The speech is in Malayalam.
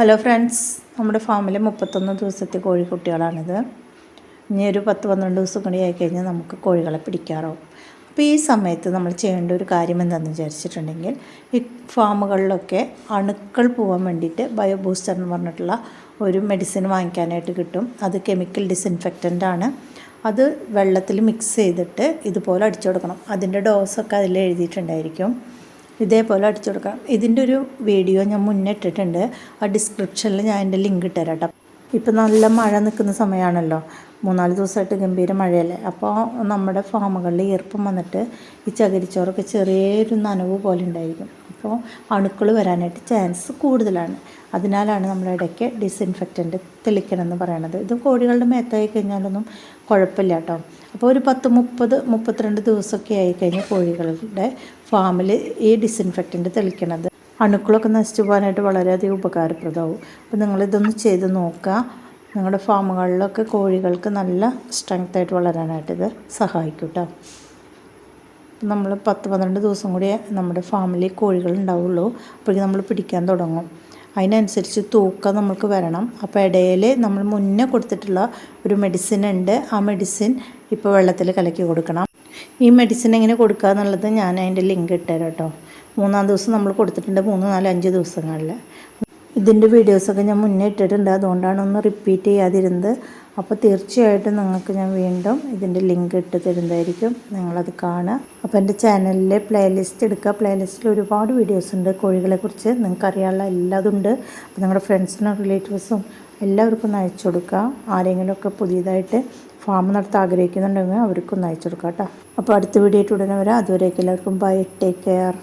ഹലോ ഫ്രണ്ട്സ് നമ്മുടെ ഫാമിൽ മുപ്പത്തൊന്ന് ദിവസത്തെ കോഴിക്കുട്ടികളാണിത്. ഇനി ഒരു പത്ത് പന്ത്രണ്ട് ദിവസം കൂടി ആയി കഴിഞ്ഞാൽ നമുക്ക് കോഴികളെ പിടിക്കാറാവും അപ്പോൾ ഈ സമയത്ത് നമ്മൾ ചെയ്യേണ്ട ഒരു കാര്യം എന്താണെന്ന് വിചാരിച്ചിട്ടുണ്ടെങ്കിൽ ഈ ഫാമുകളിലൊക്കെ അണുക്കൾ പോകാൻ വേണ്ടിയിട്ട് ബയോ ബൂസ്റ്റർ എന്ന് പറഞ്ഞിട്ടുള്ള ഒരു മെഡിസിൻ വാങ്ങിക്കാനായിട്ട് കിട്ടും. അത് കെമിക്കൽ ഡിസിൻഫെക്റ്റന്റ് ആണ്. അത് വെള്ളത്തിൽ മിക്സ് ചെയ്തിട്ട് ഇതുപോലെ അടിച്ചു കൊടുക്കണം. അതിന്റെ ഡോസൊക്കെ അതിൽ എഴുതിയിട്ടുണ്ടായിരിക്കും. ഇതേപോലെ അടിച്ചു കൊടുക്കാം. ഇതിന്റെ ഒരു വീഡിയോ ഞാൻ മുന്നേ ഇട്ടിട്ടുണ്ട്. ആ ഡിസ്ക്രിപ്ഷനിൽ ഞാൻ എന്റെ ലിങ്ക് ഇട്ടുതരാം കേട്ടോ ഇപ്പം നല്ല മഴ നിൽക്കുന്ന സമയമാണല്ലോ. മൂന്നാൽ ദിവസമായിട്ട് ഗംഭീര മഴയല്ലേ. അപ്പോൾ നമ്മുടെ ഫാമുകളിൽ ഈർപ്പം വന്നിട്ട് ഈ ചകിരിച്ചോറൊക്കെ ചെറിയൊരു നനവ് പോലെ ഉണ്ടായിരിക്കും. അപ്പോൾ അണുക്കൾ വരാനായിട്ട് ചാൻസ് കൂടുതലാണ്. അതിനാലാണ് നമ്മൾ ഇടയ്ക്ക് ഡിസിൻഫെക്റ്റന്റ് തെളിക്കണം എന്ന് പറയണത്. ഇത് കോഴികളുടെ മേത്തായി കഴിഞ്ഞാലൊന്നും കുഴപ്പമില്ല കേട്ടോ. അപ്പോൾ ഒരു പത്ത് മുപ്പത് മുപ്പത്തിരണ്ട് ദിവസമൊക്കെ ആയി കഴിഞ്ഞാൽ കോഴികളുടെ ഫാമിൽ ഈ ഡിസിൻഫെക്റ്റന്റ് തെളിക്കണത്. അണുക്കളൊക്കെ നശിച്ചു പോകാനായിട്ട് വളരെയധികം ഉപകാരപ്രദമാവും. അപ്പോൾ നിങ്ങളിതൊന്ന് ചെയ്ത് നോക്കുക. നിങ്ങളുടെ ഫാമുകളിലൊക്കെ കോഴികൾക്ക് നല്ല സ്ട്രെങ്ത് ആയിട്ട് വളരാനായിട്ട് ഇത് സഹായിക്കും കേട്ടോ നമ്മൾ പത്ത് പന്ത്രണ്ട് ദിവസം കൂടി നമ്മുടെ ഫാമിലി കോഴികൾ ഉണ്ടാവുള്ളൂ. അപ്പോഴേക്കും നമ്മൾ പിടിക്കാൻ തുടങ്ങും. അതിനനുസരിച്ച് തൂക്കം നമുക്ക് വരണം. അപ്പോൾ ഇടയിൽ നമ്മൾ മുന്നേ കൊടുത്തിട്ടുള്ള ഒരു മെഡിസിൻ ഉണ്ട്. ആ മെഡിസിൻ ഇപ്പോൾ വെള്ളത്തിൽ കലക്കി കൊടുക്കണം. ഈ മെഡിസിൻ എങ്ങനെ കൊടുക്കുക എന്നുള്ളത് ഞാൻ അതിന്റെ ലിങ്ക് ഇട്ടുതരാം കേട്ടോ മൂന്നാം ദിവസം നമ്മൾ കൊടുത്തിട്ടുണ്ട് മൂന്ന് നാല് അഞ്ച് ദിവസങ്ങളിൽ. ഇതിന്റെ വീഡിയോസൊക്കെ ഞാൻ മുന്നേ ഇട്ടിട്ടുണ്ട്. അതുകൊണ്ടാണ് ഒന്ന് റിപ്പീറ്റ് ചെയ്യാതിരുന്നത്. അപ്പോൾ തീർച്ചയായിട്ടും നിങ്ങൾക്ക് ഞാൻ വീണ്ടും ഇതിന്റെ ലിങ്ക് ഇട്ട് തരുന്നതായിരിക്കും. നിങ്ങളത് കാണുക. അപ്പോൾ എന്റെ ചാനലിലെ പ്ലേലിസ്റ്റ് എടുക്കുക. പ്ലേലിസ്റ്റിൽ ഒരുപാട് വീഡിയോസ് ഉണ്ട്. കോഴികളെക്കുറിച്ച് നിങ്ങൾക്ക് അറിയാനുള്ള എല്ലാതും അപ്പോൾ നിങ്ങളുടെ ഫ്രണ്ട്സിനും റിലേറ്റീവ്സും എല്ലാവർക്കും ഒന്ന് അയച്ചു കൊടുക്കുക. ആരെങ്കിലുമൊക്കെ പുതിയതായിട്ട് ഫാം നടത്താൻ ആഗ്രഹിക്കുന്നുണ്ടെങ്കിൽ അവർക്കൊന്ന് അയച്ചു കൊടുക്കാം കേട്ടോ. അപ്പോൾ അടുത്ത വീഡിയോ ഇട്ട് ഉടനെ വരാം. അതുവരേക്കും എല്ലാവർക്കും ബൈ ടേക്ക് കെയർ